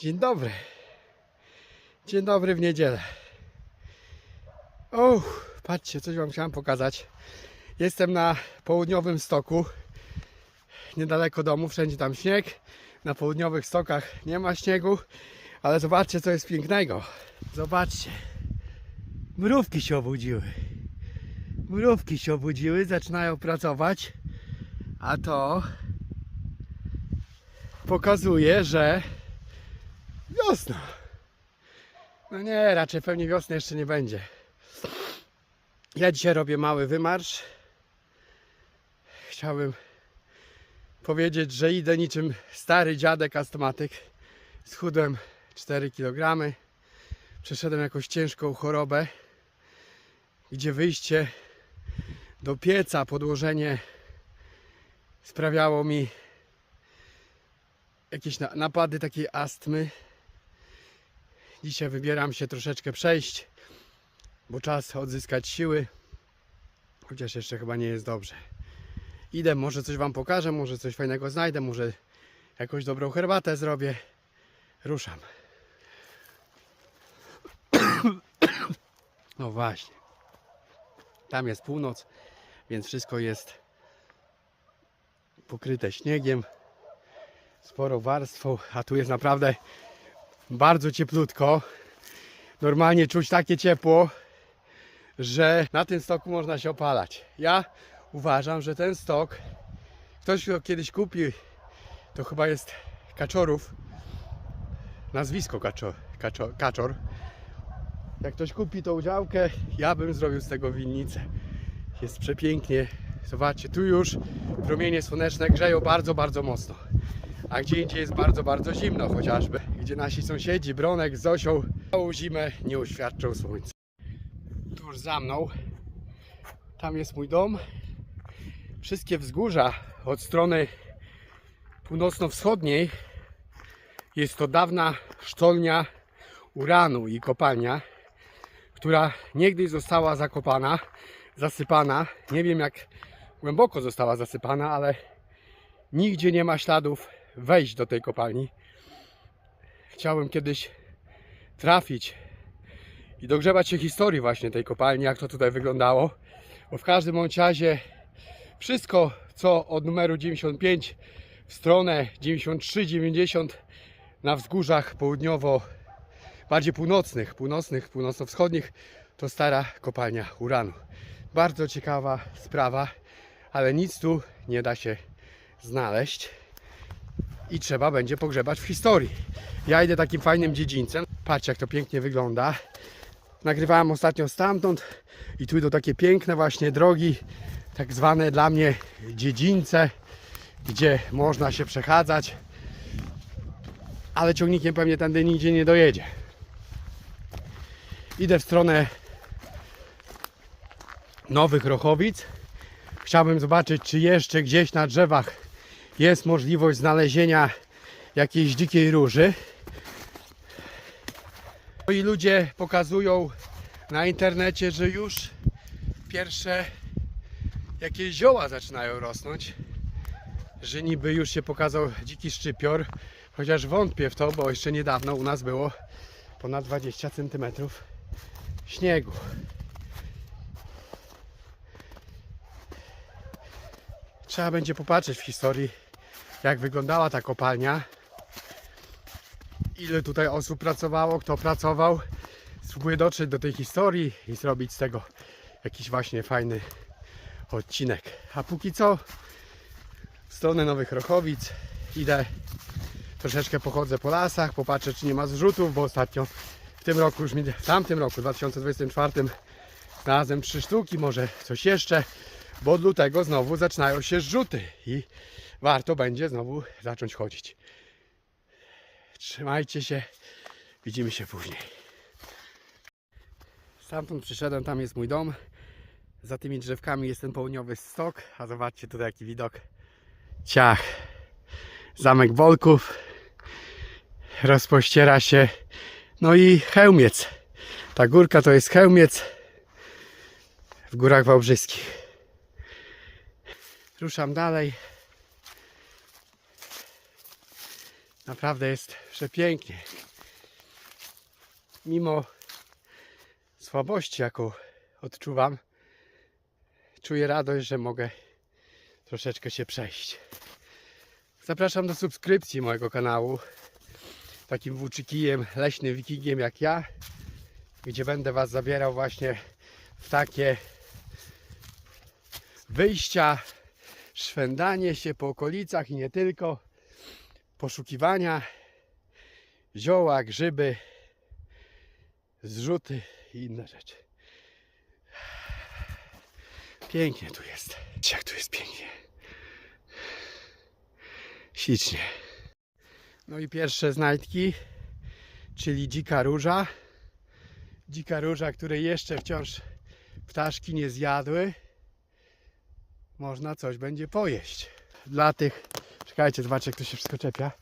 Dzień dobry. Dzień dobry w niedzielę. O, patrzcie, coś Wam chciałem pokazać. Jestem na południowym stoku, niedaleko domu, wszędzie tam śnieg. Na południowych stokach nie ma śniegu, ale zobaczcie, co jest pięknego. Zobaczcie. Mrówki się obudziły. Mrówki się obudziły, zaczynają pracować, a to pokazuje, że wiosna. No nie, raczej pewnie wiosny jeszcze nie będzie. Ja dzisiaj robię mały wymarsz. Chciałbym powiedzieć, że idę niczym stary dziadek astmatyk. Schudłem 4 kg. Przeszedłem jakąś ciężką chorobę, gdzie wyjście do pieca, podłożenie sprawiało mi jakieś na- napady takiej astmy. Dzisiaj wybieram się troszeczkę przejść, bo czas odzyskać siły. Chociaż jeszcze chyba nie jest dobrze. Idę, może coś Wam pokażę, może coś fajnego znajdę, może jakąś dobrą herbatę zrobię. Ruszam. No właśnie. Tam jest północ, więc wszystko jest pokryte śniegiem, sporą warstwą, a tu jest naprawdę bardzo cieplutko. Normalnie czuć takie ciepło, że na tym stoku można się opalać. Ja uważam, że ten stok, ktoś go kiedyś kupił, to chyba jest Kaczorów, nazwisko Kaczor, Kaczor, Kaczor. Jak ktoś kupi tą działkę, ja bym zrobił z tego winnicę. Jest przepięknie. Zobaczcie, tu już promienie słoneczne grzeją bardzo, bardzo mocno. A gdzie indziej jest bardzo, bardzo zimno chociażby. Gdzie nasi sąsiedzi, Bronek z całą zimę nie uświadczą słońca. Tuż za mną, tam jest mój dom. Wszystkie wzgórza od strony północno-wschodniej jest to dawna sztolnia uranu i kopalnia, która niegdyś została zakopana, zasypana. Nie wiem jak głęboko została zasypana, ale nigdzie nie ma śladów wejść do tej kopalni. Chciałem kiedyś trafić i dogrzebać się historii właśnie tej kopalni, jak to tutaj wyglądało. Bo w każdym razie wszystko, co od numeru 95 w stronę 93-90 na wzgórzach południowo, bardziej północnych, północnych, północno-wschodnich, to stara kopalnia uranu. Bardzo ciekawa sprawa, ale nic tu nie da się znaleźć i trzeba będzie pogrzebać w historii. Ja idę takim fajnym dziedzińcem. Patrzcie, jak to pięknie wygląda. Nagrywałem ostatnio stamtąd i tu idą takie piękne właśnie drogi, tak zwane dla mnie dziedzińce, gdzie można się przechadzać, ale ciągnikiem pewnie tędy nigdzie nie dojedzie. Idę w stronę Nowych Rochowic. Chciałbym zobaczyć, czy jeszcze gdzieś na drzewach jest możliwość znalezienia jakiejś dzikiej róży. No I ludzie pokazują na internecie, że już pierwsze jakieś zioła zaczynają rosnąć. Że niby już się pokazał dziki szczypior. Chociaż wątpię w to, bo jeszcze niedawno u nas było ponad 20 cm śniegu. Trzeba będzie popatrzeć w historii, jak wyglądała ta kopalnia. Ile tutaj osób pracowało, kto pracował. Spróbuję dotrzeć do tej historii i zrobić z tego jakiś właśnie fajny odcinek. A póki co w stronę Nowych Rochowic idę troszeczkę pochodzę po lasach, popatrzę czy nie ma zrzutów, bo ostatnio w tym roku już mi, w tamtym roku, 2024 znalazłem trzy sztuki, może coś jeszcze, bo od lutego znowu zaczynają się zrzuty i warto będzie znowu zacząć chodzić. Trzymajcie się, widzimy się później. Stamtąd przyszedłem, tam jest mój dom. Za tymi drzewkami jest ten południowy stok, a zobaczcie tutaj jaki widok. Ciach. Zamek Wolków. Rozpościera się. No i Chełmiec. Ta górka to jest Chełmiec w Górach Wałbrzyskich. Ruszam dalej. Naprawdę jest przepięknie. Mimo słabości, jaką odczuwam, czuję radość, że mogę troszeczkę się przejść. Zapraszam do subskrypcji mojego kanału. Takim włóczykijem, leśnym wikingiem jak ja, gdzie będę Was zabierał właśnie w takie wyjścia, szwendanie się po okolicach i nie tylko, poszukiwania zioła, grzyby, zrzuty i inne rzeczy. Pięknie tu jest. Jak tu jest pięknie. Ślicznie. No i pierwsze znajdki, czyli dzika róża. Dzika róża, której jeszcze wciąż ptaszki nie zjadły. Można coś będzie pojeść. Dla tych, czekajcie, zobaczcie jak to się wszystko czepia.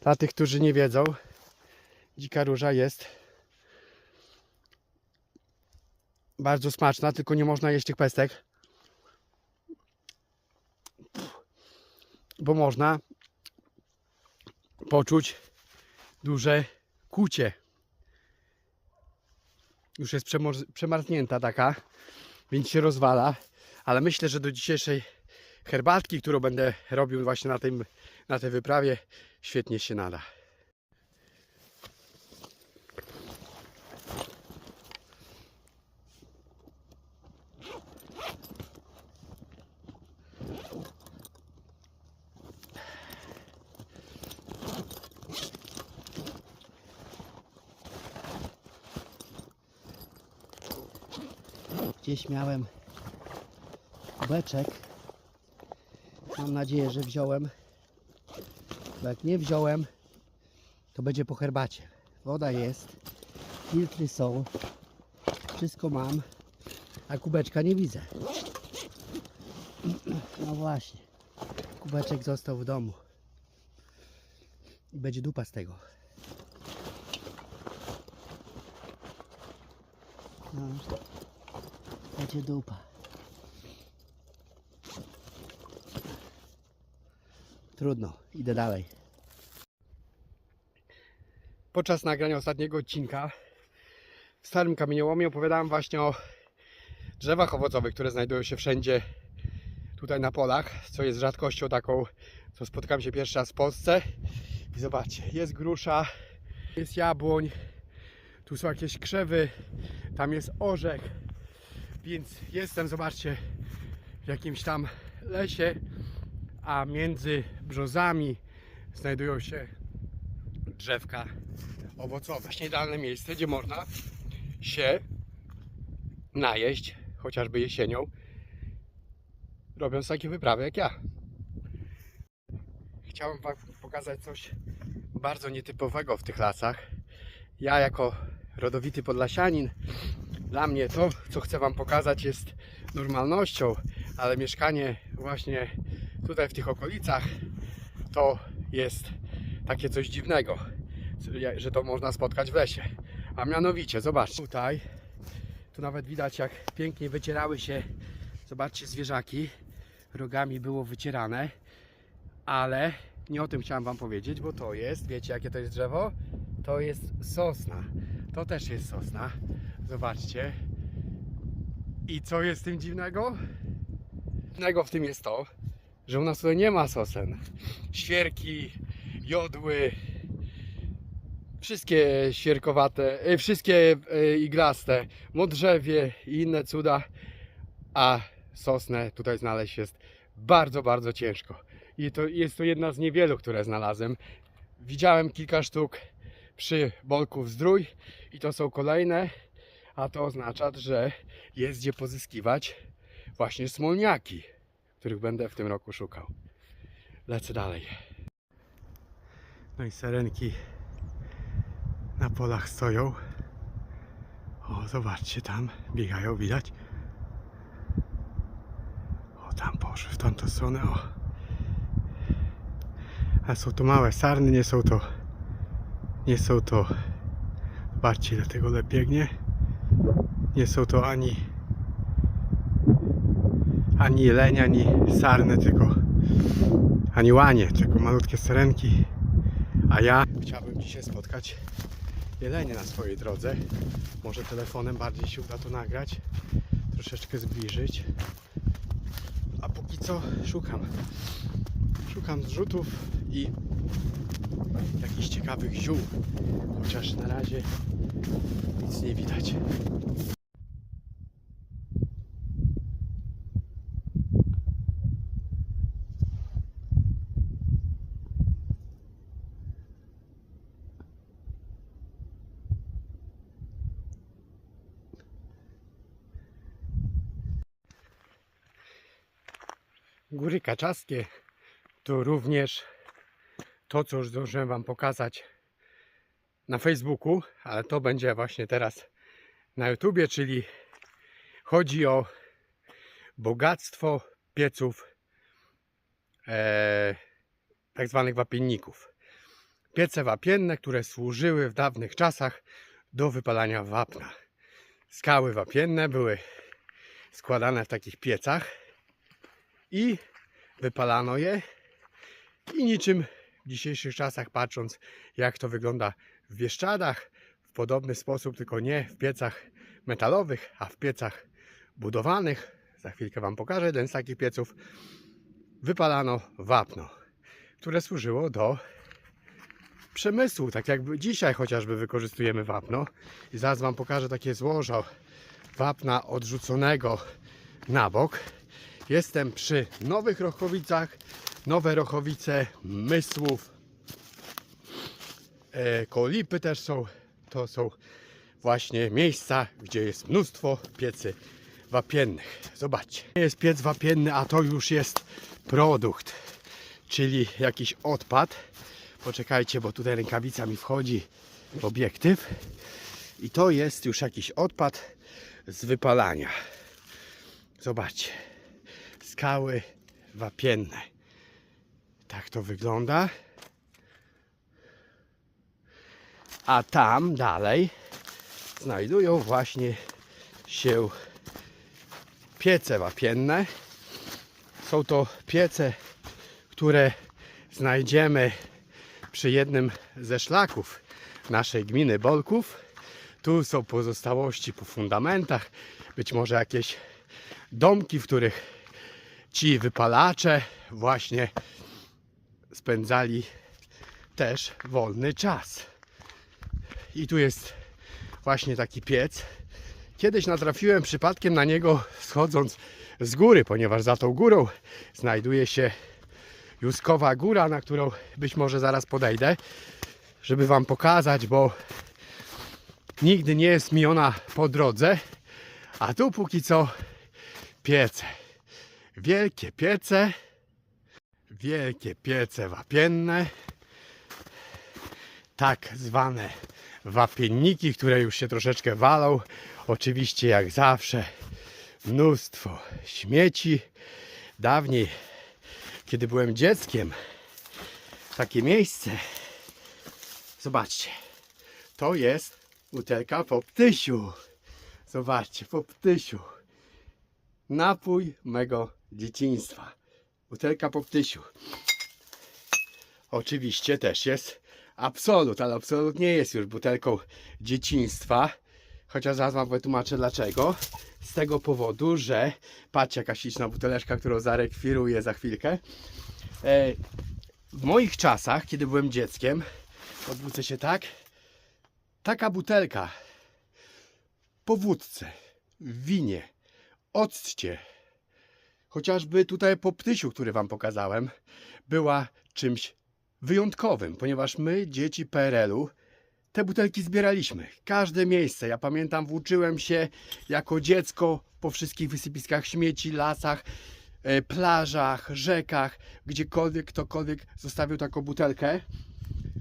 Dla tych, którzy nie wiedzą, dzika róża jest bardzo smaczna, tylko nie można jeść tych pestek. Bo można poczuć duże kucie. Już jest przemarznięta taka, więc się rozwala. Ale myślę, że do dzisiejszej herbatki, którą będę robił właśnie na, tym, na tej wyprawie, świetnie się nada. Gdzieś miałem beczek. Mam nadzieję, że wziąłem. Bo jak nie wziąłem, to będzie po herbacie. Woda jest, filtry są, wszystko mam, a kubeczka nie widzę. No właśnie, kubeczek został w domu. I będzie dupa z tego. No, będzie dupa. Trudno, idę dalej. Podczas nagrania ostatniego odcinka w Starym Kamieniołomie opowiadałem właśnie o drzewach owocowych, które znajdują się wszędzie tutaj na polach, co jest rzadkością taką, co spotkałem się pierwszy raz w Polsce. I zobaczcie, jest grusza, jest jabłoń, tu są jakieś krzewy, tam jest orzech, więc jestem, zobaczcie, w jakimś tam lesie, a między brzozami znajdują się drzewka owocowe. Właśnie idealne miejsce, gdzie można się najeść, chociażby jesienią, robiąc takie wyprawy jak ja. Chciałem Wam pokazać coś bardzo nietypowego w tych lasach. Ja jako rodowity podlasianin, dla mnie to, co chcę Wam pokazać jest normalnością, ale mieszkanie właśnie tutaj w tych okolicach to jest takie coś dziwnego, że to można spotkać w lesie. A mianowicie, zobaczcie, tutaj, tu nawet widać jak pięknie wycierały się, zobaczcie, zwierzaki, rogami było wycierane, ale nie o tym chciałem Wam powiedzieć, bo to jest, wiecie jakie to jest drzewo? To jest sosna. To też jest sosna. Zobaczcie. I co jest w tym dziwnego? Dziwnego w tym jest to, że u nas tutaj nie ma sosen. Świerki, jodły, wszystkie świerkowate, e, wszystkie e, iglaste, modrzewie i inne cuda, a sosnę tutaj znaleźć jest bardzo, bardzo ciężko. I to jest to jedna z niewielu, które znalazłem. Widziałem kilka sztuk przy Bolku w Zdrój i to są kolejne, a to oznacza, że jest gdzie pozyskiwać właśnie smolniaki, których będę w tym roku szukał. Lecę dalej. No i serenki na polach stoją. O, zobaczcie, tam biegają, widać. O, tam poszły w tamtą stronę, o. A są to małe sarny, nie są to nie są to zobaczcie ile tego lep biegnie nie są to ani ani jelenia, ani sarny, tylko ani łanie, tylko malutkie sarenki A ja chciałbym dzisiaj spotkać jelenie na swojej drodze. Może telefonem bardziej się uda to nagrać, troszeczkę zbliżyć. A póki co szukam. Szukam zrzutów i jakichś ciekawych ziół. Chociaż na razie nic nie widać. Góry Kaczaskie to również to, co już zdążyłem Wam pokazać na Facebooku, ale to będzie właśnie teraz na YouTubie, czyli chodzi o bogactwo pieców e, tak zwanych wapienników. Piece wapienne, które służyły w dawnych czasach do wypalania wapna. Skały wapienne były składane w takich piecach i wypalano je i niczym w dzisiejszych czasach patrząc jak to wygląda w Bieszczadach w podobny sposób, tylko nie w piecach metalowych, a w piecach budowanych. Za chwilkę Wam pokażę jeden z takich pieców. Wypalano wapno, które służyło do przemysłu, tak jakby dzisiaj chociażby wykorzystujemy wapno. I zaraz Wam pokażę takie złożo wapna odrzuconego na bok. Jestem przy Nowych Rochowicach. Nowe Rochowice, Mysłów, e, Kolipy też są. To są właśnie miejsca, gdzie jest mnóstwo piecy wapiennych. Zobaczcie. Jest piec wapienny, a to już jest produkt, czyli jakiś odpad. Poczekajcie, bo tutaj rękawica mi wchodzi w obiektyw. I to jest już jakiś odpad z wypalania. Zobaczcie skały wapienne. Tak to wygląda. A tam dalej znajdują właśnie się piece wapienne. Są to piece, które znajdziemy przy jednym ze szlaków naszej gminy Bolków. Tu są pozostałości po fundamentach, być może jakieś domki, w których ci wypalacze właśnie spędzali też wolny czas. I tu jest właśnie taki piec. Kiedyś natrafiłem przypadkiem na niego schodząc z góry, ponieważ za tą górą znajduje się Juskowa Góra, na którą być może zaraz podejdę, żeby Wam pokazać, bo nigdy nie jest mi ona po drodze, a tu póki co piece. Wielkie piece, wielkie piece wapienne, tak zwane wapienniki, które już się troszeczkę walą. Oczywiście jak zawsze mnóstwo śmieci. Dawniej, kiedy byłem dzieckiem, takie miejsce, zobaczcie, to jest butelka po ptysiu. Zobaczcie, po ptysiu. Napój mego dzieciństwa. Butelka po ptysiu. Oczywiście też jest absolut, ale absolut nie jest już butelką dzieciństwa. Chociaż zaraz wam wytłumaczę dlaczego. Z tego powodu, że patrzcie jaka śliczna buteleczka, którą zarekwiruję za chwilkę. E, w moich czasach, kiedy byłem dzieckiem, odwrócę się tak, taka butelka po wódce, w winie, occie, chociażby tutaj po ptysiu, który wam pokazałem, była czymś wyjątkowym, ponieważ my, dzieci PRL-u, te butelki zbieraliśmy. Każde miejsce. Ja pamiętam, włóczyłem się jako dziecko po wszystkich wysypiskach śmieci, lasach, e, plażach, rzekach, gdziekolwiek ktokolwiek zostawił taką butelkę.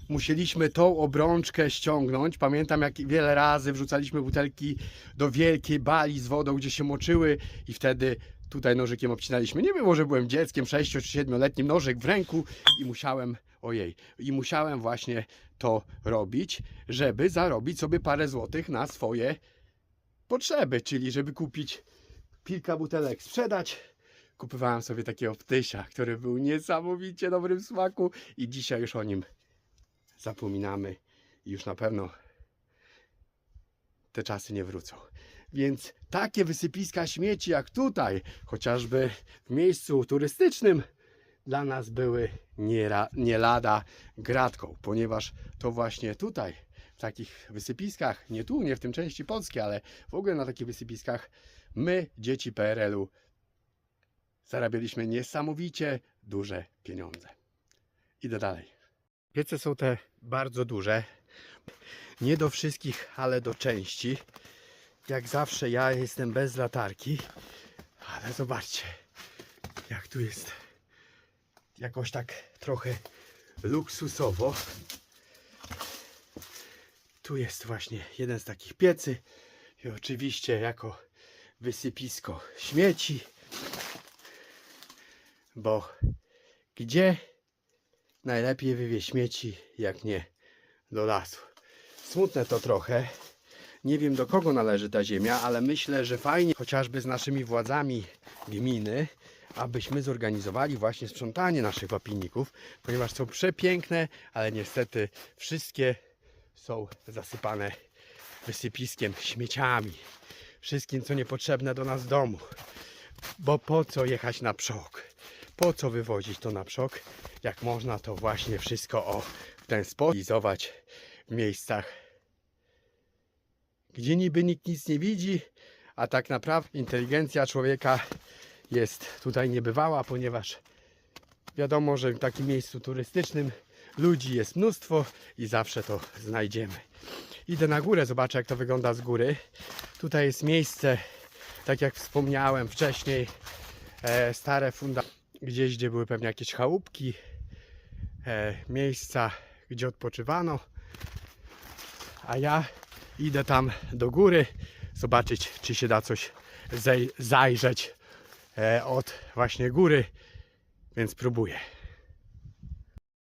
Musieliśmy tą obrączkę ściągnąć. Pamiętam, jak wiele razy wrzucaliśmy butelki do wielkiej bali z wodą, gdzie się moczyły i wtedy tutaj nożykiem obcinaliśmy. Nie było, że byłem dzieckiem, 6 czy 7-letnim, nożyk w ręku i musiałem, ojej, i musiałem właśnie to robić, żeby zarobić sobie parę złotych na swoje potrzeby, czyli żeby kupić kilka butelek, sprzedać. Kupowałem sobie takiego ptysia, który był niesamowicie dobrym smaku i dzisiaj już o nim zapominamy i już na pewno te czasy nie wrócą. Więc takie wysypiska śmieci jak tutaj, chociażby w miejscu turystycznym, dla nas były nie, nie lada gratką, ponieważ to właśnie tutaj, w takich wysypiskach, nie tu, nie w tym części Polski, ale w ogóle na takich wysypiskach, my, dzieci PRL-u, zarabialiśmy niesamowicie duże pieniądze. Idę dalej. Piece są te bardzo duże. Nie do wszystkich, ale do części. Jak zawsze ja jestem bez latarki. Ale zobaczcie, jak tu jest jakoś tak trochę luksusowo. Tu jest właśnie jeden z takich piecy. I oczywiście jako wysypisko śmieci. Bo gdzie najlepiej wywieźć śmieci, jak nie do lasu? Smutne to trochę. Nie wiem do kogo należy ta ziemia, ale myślę, że fajnie chociażby z naszymi władzami gminy, abyśmy zorganizowali właśnie sprzątanie naszych łapinników, ponieważ są przepiękne, ale niestety wszystkie są zasypane wysypiskiem, śmieciami, wszystkim co niepotrzebne do nas w domu. Bo po co jechać na przok? Po co wywozić to na przok, jak można to właśnie wszystko o w ten sposób w miejscach, gdzie niby nikt nic nie widzi, a tak naprawdę inteligencja człowieka jest tutaj niebywała, ponieważ wiadomo, że w takim miejscu turystycznym ludzi jest mnóstwo i zawsze to znajdziemy. Idę na górę, zobaczę jak to wygląda z góry. Tutaj jest miejsce, tak jak wspomniałem wcześniej, e, stare funda, gdzieś gdzie były pewnie jakieś chałupki, e, miejsca, gdzie odpoczywano. A ja idę tam do góry, zobaczyć, czy się da coś zajrzeć e, od właśnie góry, więc próbuję.